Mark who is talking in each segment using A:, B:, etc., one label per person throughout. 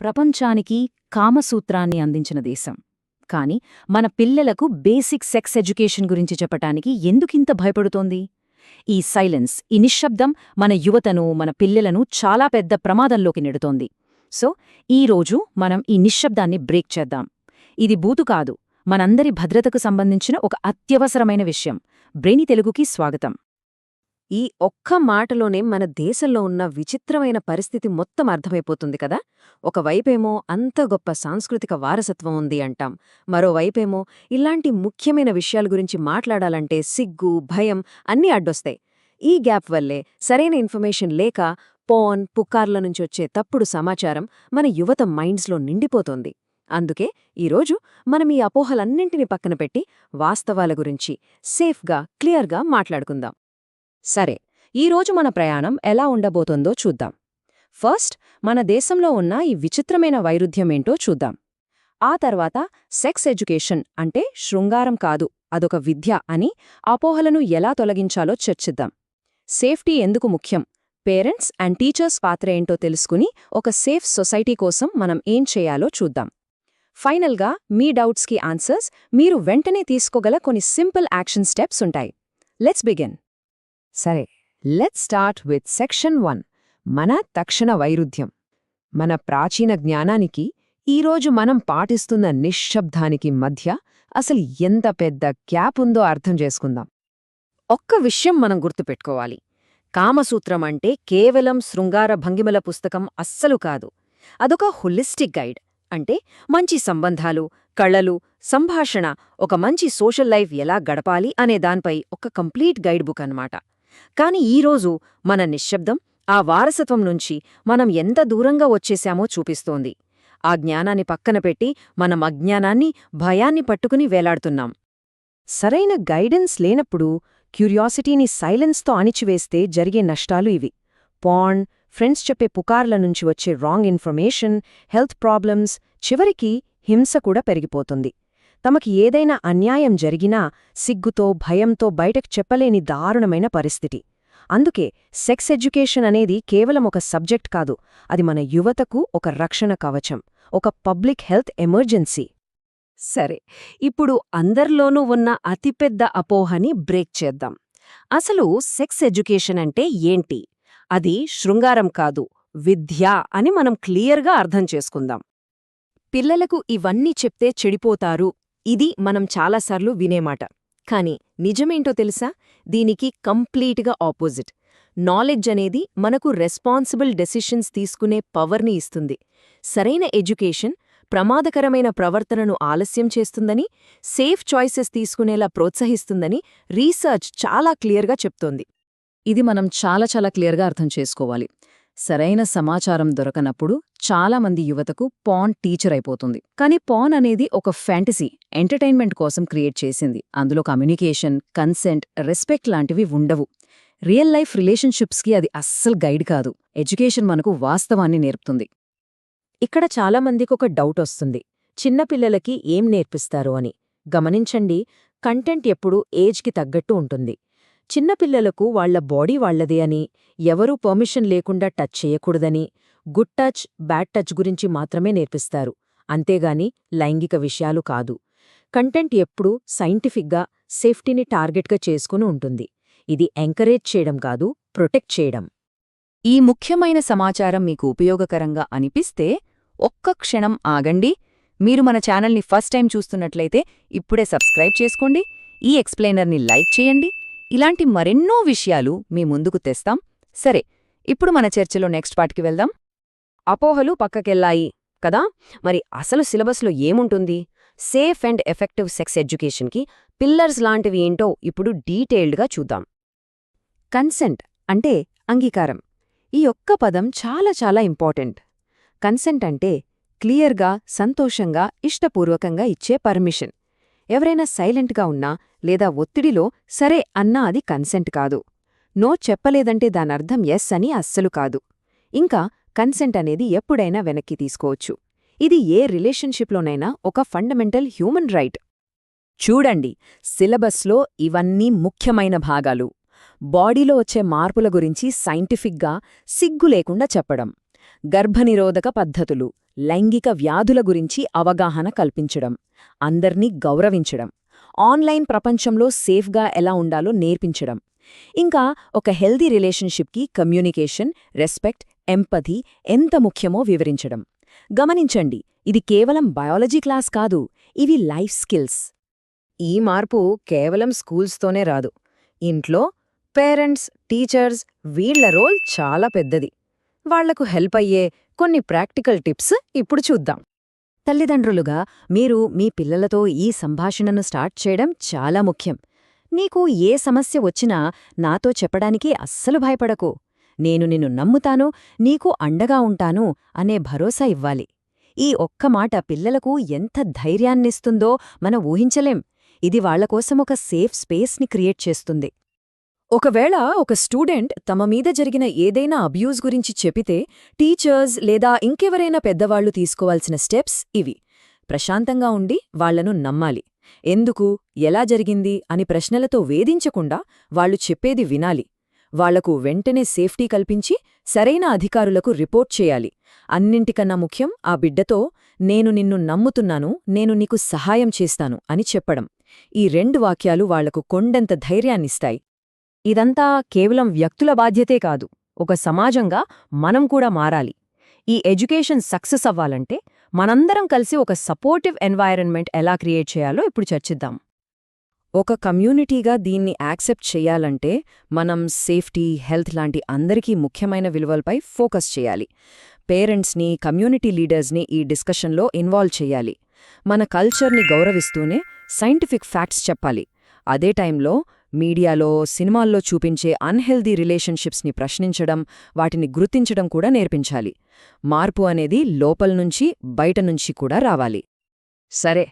A: ప్రపంచానికి కామసూత్రాన్ని అందించిన దేశం. కాని మన పిల్లలకు బేసిక్ సెక్స్ ఎడ్యుకేషన్ గురించి చెప్పటానికి ఎందుకింత భయపడుతోంది? ఈ సైలెన్స్ ఈ నిశ్శబ్దం మన యువతను మన పిల్లలను చాలా పెద్ద ప్రమాదంలోకి నెడుతోంది. సో ఈరోజు మనం ఈ నిశ్శబ్దాన్ని బ్రేక్ చేద్దాం. ఇది బూతు కాదు మనందరి భద్రతకు సంబంధించిన ఒక అత్యవసరమైన విషయం. బ్రెయిని తెలుగుకి స్వాగతం.
B: ఈ ఒక్క మాటలోనే మన దేశంలో ఉన్న విచిత్రమైన పరిస్థితి మొత్తం అర్థమైపోతుంది కదా? ఒకవైపేమో అంత గొప్ప సాంస్కృతిక వారసత్వం ఉంది అంటాం. మరోవైపేమో ఇలాంటి ముఖ్యమైన విషయాల గురించి మాట్లాడాలంటే సిగ్గు భయం అన్నీ అడ్డొస్తాయి. ఈ గ్యాప్ వల్లే సరైన ఇన్ఫర్మేషన్ లేక పోన్ పుకార్ల నుంచి వచ్చే తప్పుడు సమాచారం మన యువత మైండ్స్లో నిండిపోతోంది. అందుకే ఈరోజు మనం ఈ అపోహలన్నింటినీ పక్కన పెట్టి వాస్తవాల గురించి సేఫ్గా క్లియర్గా మాట్లాడుకుందాం. సరే ఈరోజు మన ప్రయాణం ఎలా ఉండబోతోందో చూద్దాం. ఫస్ట్ మన దేశంలో ఉన్న ఈ విచిత్రమైన వైరుధ్యమేంటో చూద్దాం. ఆ తర్వాత సెక్స్ ఎడ్యుకేషన్ అంటే శృంగారం కాదు అదొక విద్య అని అపోహలను ఎలా తొలగించాలో చర్చిద్దాం. సేఫ్టీ ఎందుకు ముఖ్యం? పేరెంట్స్ అండ్ టీచర్స్ పాత్ర ఏంటో తెలుసుకుని ఒక సేఫ్ సొసైటీ కోసం మనం ఏం చేయాలో చూద్దాం. ఫైనల్గా మీ డౌట్స్కి ఆన్సర్స్ మీరు వెంటనే తీసుకోగల కొన్ని సింపుల్ యాక్షన్ స్టెప్స్ ఉంటాయి. Let's begin. సరే let start with section one మన తక్షణ వైరుధ్యం. మన ప్రాచీన జ్ఞానానికి ఈరోజు మనం పాటిస్తున్న నిశ్శబ్దానికి మధ్య అసలు ఎంత పెద్ద గ్యాప్ ఉందో అర్థం చేసుకుందాం. ఒక్క విషయం మనం గుర్తుపెట్టుకోవాలి. కామసూత్రం అంటే కేవలం శృంగార భంగిమల పుస్తకం అస్సలు కాదు. అదొక హొలిస్టిక్ గైడ్. అంటే మంచి సంబంధాలు కళలు సంభాషణ ఒక మంచి సోషల్ లైఫ్ ఎలా గడపాలి అనే దానిపై ఒక కంప్లీట్ గైడ్ బుక్ అన్నమాట. కాని ఈరోజు మన నిశ్శబ్దం ఆ వారసత్వం నుంచి మనం ఎంత దూరంగా వచ్చేశామో చూపిస్తోంది. ఆ జ్ఞానాన్ని పక్కన పెట్టి మనం అజ్ఞానాన్ని భయాన్ని పట్టుకుని వేలాడుతున్నాం. సరైన గైడెన్స్ లేనప్పుడు క్యూరియాసిటీని సైలెన్స్తో అణిచివేస్తే జరిగే నష్టాలు ఇవి. పాన్ ఫ్రెండ్స్ చెప్పే పుకార్ల నుంచి వచ్చే రాంగ్ ఇన్ఫర్మేషన్ హెల్త్ ప్రాబ్లమ్స్ చివరికి హింస కూడా పెరిగిపోతుంది. తమకి ఏదైనా అన్యాయం జరిగినా సిగ్గుతో భయంతో బయటకు చెప్పలేని దారుణమైన పరిస్థితి. అందుకే సెక్స్ ఎడ్యుకేషన్ అనేది కేవలం ఒక సబ్జెక్ట్ కాదు అది మన యువతకు ఒక రక్షణ కవచం ఒక పబ్లిక్ హెల్త్ ఎమర్జెన్సీ. సరే ఇప్పుడు అందరిలోనూ ఉన్న అతిపెద్ద అపోహని బ్రేక్ చేద్దాం. అసలు సెక్స్ ఎడ్యుకేషన్ అంటే ఏంటి? అది శృంగారం కాదు విద్య అని మనం క్లియర్గా అర్థం చేసుకుందాం. పిల్లలకు ఇవన్నీ చెప్తే చెడిపోతారు ఇది మనం చాలాసార్లు వినేమాట. కాని నిజమేంటో తెలుసా? దీనికి కంప్లీట్గా ఆపోజిట్. నాలెడ్జ్ అనేది మనకు రెస్పాన్సిబుల్ డెసిషన్స్ తీసుకునే పవర్ని ఇస్తుంది. సరైన ఎడ్యుకేషన్ ప్రమాదకరమైన ప్రవర్తనను ఆలస్యం చేస్తుందని సేఫ్ చాయిసెస్ తీసుకునేలా ప్రోత్సహిస్తుందని రీసెర్చ్ చాలా క్లియర్గా చెప్తోంది.
A: ఇది మనం చాలా చాలా క్లియర్గా అర్థం చేసుకోవాలి. సరైన సమాచారం దొరకనప్పుడు చాలామంది యువతకు పాన్ టీచర్ అయిపోతుంది. కానీ పాన్ అనేది ఒక ఫ్యాంటసీ ఎంటర్టైన్మెంట్ కోసం క్రియేట్ చేసింది. అందులో కమ్యూనికేషన్ కన్సెంట్ రెస్పెక్ట్ లాంటివి ఉండవు. రియల్ లైఫ్ రిలేషన్షిప్స్కి అది అస్సలు గైడ్ కాదు. ఎడ్యుకేషన్ మనకు వాస్తవాన్ని నేర్పుతుంది.
B: ఇక్కడ చాలామందికి ఒక డౌట్ వస్తుంది. చిన్నపిల్లలకి ఏం నేర్పిస్తారు అని. గమనించండి కంటెంట్ ఎప్పుడూ ఏజ్కి తగ్గట్టు ఉంటుంది. చిన్నపిల్లలకు వాళ్ళ బాడీ వాళ్ళదే అని ఎవరూ పర్మిషన్ లేకుండా టచ్ చేయకూడదని గుడ్ టచ్ బ్యాడ్ టచ్ గురించి మాత్రమే నేర్పిస్తారు. అంతేగాని లైంగిక విషయాలు కాదు. కంటెంట్ ఎప్పుడూ సైంటిఫిక్గా సేఫ్టీని టార్గెట్గా చేసుకుని ఉంటుంది. ఇది ఎంకరేజ్ చేయడం కాదు ప్రొటెక్ట్ చేయడం.
A: ఈ ముఖ్యమైన సమాచారం మీకు ఉపయోగకరంగా అనిపిస్తే ఒక్క క్షణం ఆగండి. మీరు మన ఛానల్ని ఫస్ట్ టైం చూస్తున్నట్లయితే ఇప్పుడే సబ్స్క్రైబ్ చేసుకోండి. ఈ ఎక్స్ప్లెయినర్ని లైక్ చేయండి. ఇలాంటి మరెన్నో విషయాలు మీ ముందుకు తెస్తాం. సరే ఇప్పుడు మన చర్చలో నెక్స్ట్ పార్ట్కి వెళ్దాం.
B: అపోహలు పక్కకెళ్ళాయి కదా? మరి అసలు సిలబస్లో ఏముంటుంది? సేఫ్ అండ్ ఎఫెక్టివ్ సెక్స్ ఎడ్యుకేషన్కి పిల్లర్స్ లాంటివి ఏంటో ఇప్పుడు డీటెయిల్డ్గా చూద్దాం. కన్సెంట్ అంటే అంగీకారం. ఈ ఒక్క పదం చాలా చాలా ఇంపార్టెంట్. కన్సెంట్ అంటే క్లియర్గా సంతోషంగా ఇష్టపూర్వకంగా ఇచ్చే పర్మిషన్. ఎవరైనా సైలెంట్గా ఉన్నా లేదా ఒత్తిడిలో సరే అన్నా అది కన్సెంట్ కాదు. నో చెప్పలేదంటే దానర్థం ఎస్ అని అస్సలు కాదు. ఇంకా కన్సెంట్ అనేది ఎప్పుడైనా వెనక్కి తీసుకోవచ్చు. ఇది ఏ రిలేషన్షిప్లోనైనా ఒక ఫండమెంటల్ హ్యూమన్ రైట్. చూడండి సిలబస్లో ఇవన్నీ ముఖ్యమైన భాగాలు. బాడీలో వచ్చే మార్పుల గురించి సైంటిఫిక్గా సిగ్గు లేకుండా చెప్పడం.
A: గర్భనిరోధక పద్ధతులు లైంగిక వ్యాధుల గురించి అవగాహన కల్పించడం అందర్నీ గౌరవించడం ఆన్లైన్ ప్రపంచంలో సేఫ్గా ఎలా ఉండాలో నేర్పించడం. ఇంకా ఒక హెల్దీ రిలేషన్షిప్కి కమ్యూనికేషన్ రెస్పెక్ట్ ఎంపథీ ఎంత ముఖ్యమో వివరించడం. గమనించండి ఇది కేవలం బయాలజీ క్లాస్ కాదు ఇవి లైఫ్ స్కిల్స్.
B: ఈ మార్పు కేవలం స్కూల్స్తోనే రాదు. ఇంట్లో పేరెంట్స్ టీచర్స్ వీళ్ళ రోల్ చాలా పెద్దది. వాళ్ళకు హెల్ప్ అయ్యే కొన్ని ప్రాక్టికల్ టిప్స్ ఇప్పుడు చూద్దాం.
A: తల్లిదండ్రులుగా మీరు మీ పిల్లలతో ఈ సంభాషణను స్టార్ట్ చేయడం చాలా ముఖ్యం. నీకు ఏ సమస్య వచ్చినా నాతో చెప్పడానికి అస్సలు భయపడకు. నేను నిన్ను నమ్ముతాను నీకు అండగా ఉంటాను అనే భరోసా ఇవ్వాలి. ఈ ఒక్క మాట పిల్లలకు ఎంత ధైర్యాన్నిస్తుందో మన ఊహించలేం. ఇది వాళ్ళకోసం ఒక సేఫ్ స్పేస్ని క్రియేట్ చేస్తుంది. ఒకవేళ ఒక స్టూడెంట్ తమ మీద జరిగిన ఏదైనా అబ్యూజ్ గురించి చెప్పితే టీచర్స్ లేదా ఇంకెవరైనా పెద్దవాళ్ళు తీసుకోవాల్సిన స్టెప్స్ ఇవి. ప్రశాంతంగా ఉండి వాళ్ళను నమ్మాలి. ఎందుకు ఎలా జరిగింది అని ప్రశ్నలతో వేధించకుండా వాళ్ళు చెప్పేది వినాలి. వాళ్ళకు వెంటనే సేఫ్టీ కల్పించి సరైన అధికారులకు రిపోర్ట్ చేయాలి. అన్నింటికన్నా ముఖ్యం ఆ బిడ్డతో నేను నిన్ను నమ్ముతున్నాను నేను నీకు సహాయం చేస్తాను అని చెప్పడం. ఈ రెండు వాక్యాలు వాళ్ళకు కొండంత ధైర్యాన్నిస్తాయి. ఇదంతా కేవలం వ్యక్తుల బాధ్యతే కాదు ఒక సమాజంగా మనం కూడా మారాలి. ఈ ఎడ్యుకేషన్ సక్సెస్ అవ్వాలంటే మనందరం కలిసి ఒక సపోర్టివ్ ఎన్వైరన్మెంట్ ఎలా క్రియేట్ చేయాలో ఇప్పుడు చర్చిద్దాం. ఒక కమ్యూనిటీగా దీన్ని యాక్సెప్ట్ చేయాలంటే మనం సేఫ్టీ హెల్త్ లాంటి అందరికీ ముఖ్యమైన విలువలపై ఫోకస్ చేయాలి. పేరెంట్స్ని కమ్యూనిటీ లీడర్స్ని ఈ డిస్కషన్లో ఇన్వాల్వ్ చేయాలి. మన కల్చర్ని గౌరవిస్తూనే సైంటిఫిక్ ఫ్యాక్ట్స్ చెప్పాలి. అదే టైంలో మీడియాలో సినిమాల్లో చూపించే అన్హెల్దీ రిలేషన్షిప్స్ని ప్రశ్నించడం వాటిని గుర్తించడం కూడా నేర్పించాలి. మార్పు అనేది లోపల్నుంచి బయటనుంచి కూడా రావాలి. సరే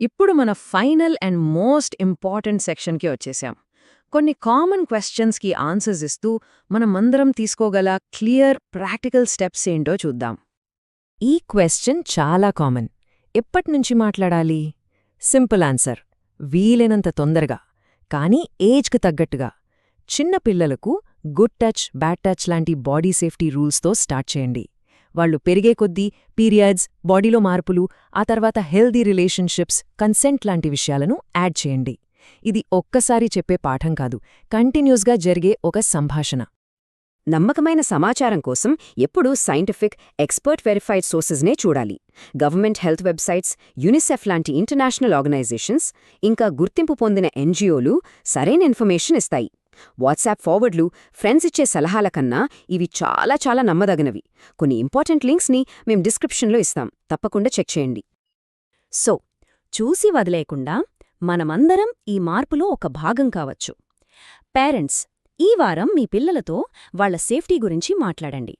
A: ఇప్పుడు మన ఫైనల్ అండ్ మోస్ట్ ఇంపార్టెంట్ సెక్షన్కి వచ్చేసాం. కొన్ని కామన్ క్వశ్చన్స్కి ఆన్సర్స్ ఇస్తూ మనమందరం తీసుకోగల క్లియర్ ప్రాక్టికల్ స్టెప్స్ ఏంటో చూద్దాం. ఈ క్వశ్చన్ చాలా కామన్. ఎప్పట్నుంచి మాట్లాడాలి? Simple answer. వీలైనంత తొందరగా. కానీ ఏజ్కి తగ్గట్టుగా. చిన్న పిల్లలకు గుడ్ టచ్ బ్యాడ్ టచ్ లాంటి బాడీ సేఫ్టీ రూల్స్తో స్టార్ట్ చేయండి. వాళ్ళు పెరిగే కొద్దీ పీరియడ్స్ బాడీలో మార్పులు ఆ తర్వాత హెల్దీ రిలేషన్షిప్స్ కన్సెంట్ లాంటి విషయాలను యాడ్ చేయండి. ఇది ఒక్కసారి చెప్పే పాఠం కాదు కంటిన్యూస్గా జరిగే ఒక సంభాషణ.
B: నమ్మకమైన సమాచారం కోసం ఎప్పుడూ సైంటిఫిక్ ఎక్స్పర్ట్ వెరిఫైడ్ సోర్సెస్నే చూడాలి. గవర్నమెంట్ హెల్త్ వెబ్సైట్స్ యునిసెఫ్ లాంటి ఇంటర్నేషనల్ ఆర్గనైజేషన్స్ ఇంకా గుర్తింపు పొందిన ఎన్జిఓలు సరైన ఇన్ఫర్మేషన్ ఇస్తాయి. వాట్సాప్ ఫార్వర్డ్లు ఫ్రెండ్స్ ఇచ్చే సలహాల కన్నా ఇవి చాలా చాలా నమ్మదగినవి. కొన్ని ఇంపార్టెంట్ లింక్స్ని మేం డిస్క్రిప్షన్లో ఇస్తాం. తప్పకుండా చెక్ చేయండి.
A: సో చూసి వదిలేకుండా మనమందరం ఈ మార్పులో ఒక భాగం కావచ్చు. పేరెంట్స్ ఈ వారం మీ పిల్లలతో వాళ్ళ సేఫ్టీ గురించి మాట్లాడండి.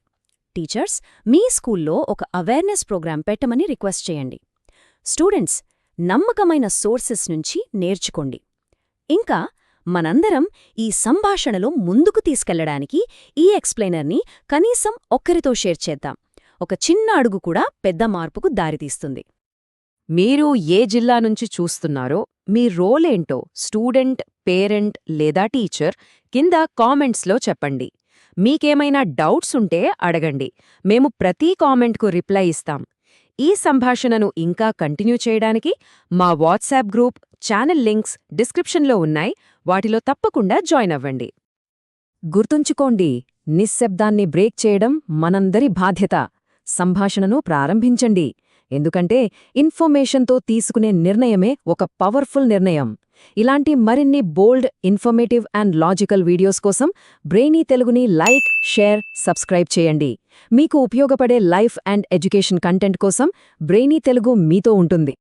A: టీచర్స్ మీ స్కూల్లో ఒక అవేర్నెస్ ప్రోగ్రాం పెట్టమని రిక్వెస్ట్ చేయండి. స్టూడెంట్స్ నమ్మకమైన సోర్సెస్ నుంచి నేర్చుకోండి. ఇంకా మనందరం ఈ సంభాషణలో ముందుకు తీసుకెళ్ళడానికి ఈ ఎక్స్ప్లెయినర్ని కనీసం ఒక్కరితో షేర్ చేద్దాం. ఒక చిన్న అడుగు కూడా పెద్ద మార్పుకు దారితీస్తుంది. మీరు ఏ జిల్లా నుంచి చూస్తున్నారో మీ రోలేంటో స్టూడెంట్ పేరెంట్ లేదా టీచర్ కింద కామెంట్స్లో చెప్పండి. మీకేమైనా డౌట్స్ ఉంటే అడగండి. మేము ప్రతి కామెంట్కు రిప్లై ఇస్తాం. ఈ సంభాషణను ఇంకా కంటిన్యూ చేయడానికి మా వాట్సాప్ గ్రూప్ ఛానల్ లింక్స్ డిస్క్రిప్షన్లో ఉన్నాయి. వాటిలో తప్పకుండా జాయిన్ అవ్వండి. గుర్తుంచుకోండి నిశ్శబ్దాన్ని బ్రేక్ చేయడం మనందరి బాధ్యత. సంభాషణను ప్రారంభించండి. ఎందుకంటే ఇన్ఫర్మేషన్తో తీసుకునే నిర్ణయమే ఒక పవర్ఫుల్ నిర్ణయం. ఇలాంటి మరిన్ని bold informative and logical videos కోసం బ్రెయినీ తెలుగుని లైక్ షేర్ సబ్స్క్రైబ్ చేయండి. మీకు ఉపయోగపడే లైఫ్ అండ్ ఎడ్యుకేషన్ కంటెంట్ కోసం బ్రెయినీ తెలుగు మీతో ఉంటుంది.